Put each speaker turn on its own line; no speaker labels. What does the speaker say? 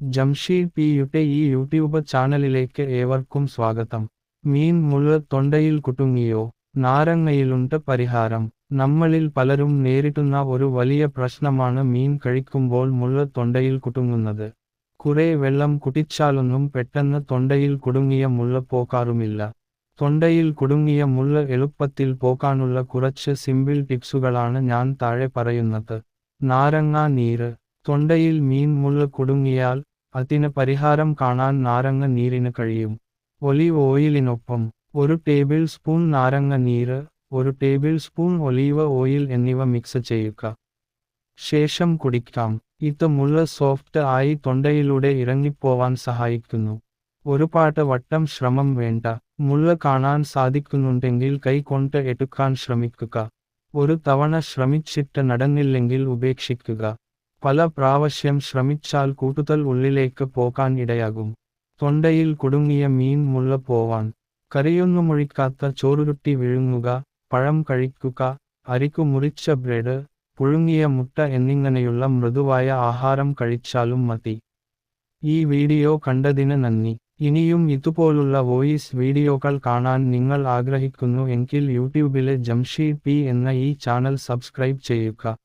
Jamsheed P യുടെ ഈ YouTube ചാനലിലേക്ക് ഏവർക്കും സ്വാഗതം. മീൻ മുള്ള തൊണ്ടയിൽ കുടുങ്ങിയോ? നാരങ്ങയിലുണ്ട് പരിഹാരം. നമ്മളിൽ പലരും നേരിടുന്ന ഒരു വലിയ പ്രശ്നമാണ് മീൻ കഴിക്കുമ്പോൾ മുള്ള തൊണ്ടയിൽ കുടുങ്ങുന്നത്. കുറെ വെള്ളം കുടിച്ചാലൊന്നും പെട്ടെന്ന് തൊണ്ടയിൽ കുടുങ്ങിയ മുള്ള പോക്കാറുമില്ല. തൊണ്ടയിൽ കുടുങ്ങിയ മുള്ള എളുപ്പത്തിൽ പോക്കാനുള്ള കുറച്ച് സിമ്പിൾ ടിപ്സുകളാണ് ഞാൻ താഴെ പറയുന്നത്. നാരങ്ങ നീര്. തൊണ്ടയിൽ മീൻ മുള്ള കുടുങ്ങിയാൽ അതിന് പരിഹാരം കാണാൻ നാരങ്ങ നീരിന് കഴിയും. ഒലിവ് ഓയിലിനൊപ്പം ഒരു ടേബിൾ സ്പൂൺ നാരങ്ങ നീര് ഒരു ടേബിൾ സ്പൂൺ ഒലീവ് ഓയിൽ എന്നിവ മിക്സ് ചെയ്യുക. ശേഷം കുടിക്കാം. ഇത് മുള്ള സോഫ്റ്റ് ആയി തൊണ്ടയിലൂടെ ഇറങ്ങിപ്പോവാൻ സഹായിക്കുന്നു. ഒരുപാട് വട്ടം ശ്രമം വേണ്ട. മുള്ള കാണാൻ സാധിക്കുന്നുണ്ടെങ്കിൽ കൈ കൊണ്ട് എടുക്കാൻ ശ്രമിക്കുക. ഒരു തവണ ശ്രമിച്ചിട്ട് നടന്നില്ലെങ്കിൽ ഉപേക്ഷിക്കുക. പല പ്രാവശ്യം ശ്രമിച്ചാൽ കൂട്ടുതൽ ഉള്ളിലേക്ക് പോകാൻ ഇടയാകും. തൊണ്ടയിൽ കുടുങ്ങിയ മീൻ മുള്ള പോവാൻ. കറിയൊന്നുമൊഴിക്കാത്ത ചോറുരുട്ടി വിഴുങ്ങുക. പഴം കഴിക്കുക. അരിക്കു മുറിച്ച ബ്രെഡ്. പുഴുങ്ങിയ മുട്ട എന്നിങ്ങനെയുള്ള മൃദുവായ ആഹാരം കഴിച്ചാലും മതി. ഈ വീഡിയോ കണ്ടതിന് നന്ദി. ഇനിയും ഇതുപോലുള്ള വോയിസ് വീഡിയോകൾ കാണാൻ നിങ്ങൾ ആഗ്രഹിക്കുന്നു എങ്കിൽ യൂട്യൂബിലെ ജംഷീ പി എന്ന ഈ ചാനൽ സബ്സ്ക്രൈബ് ചെയ്യുക.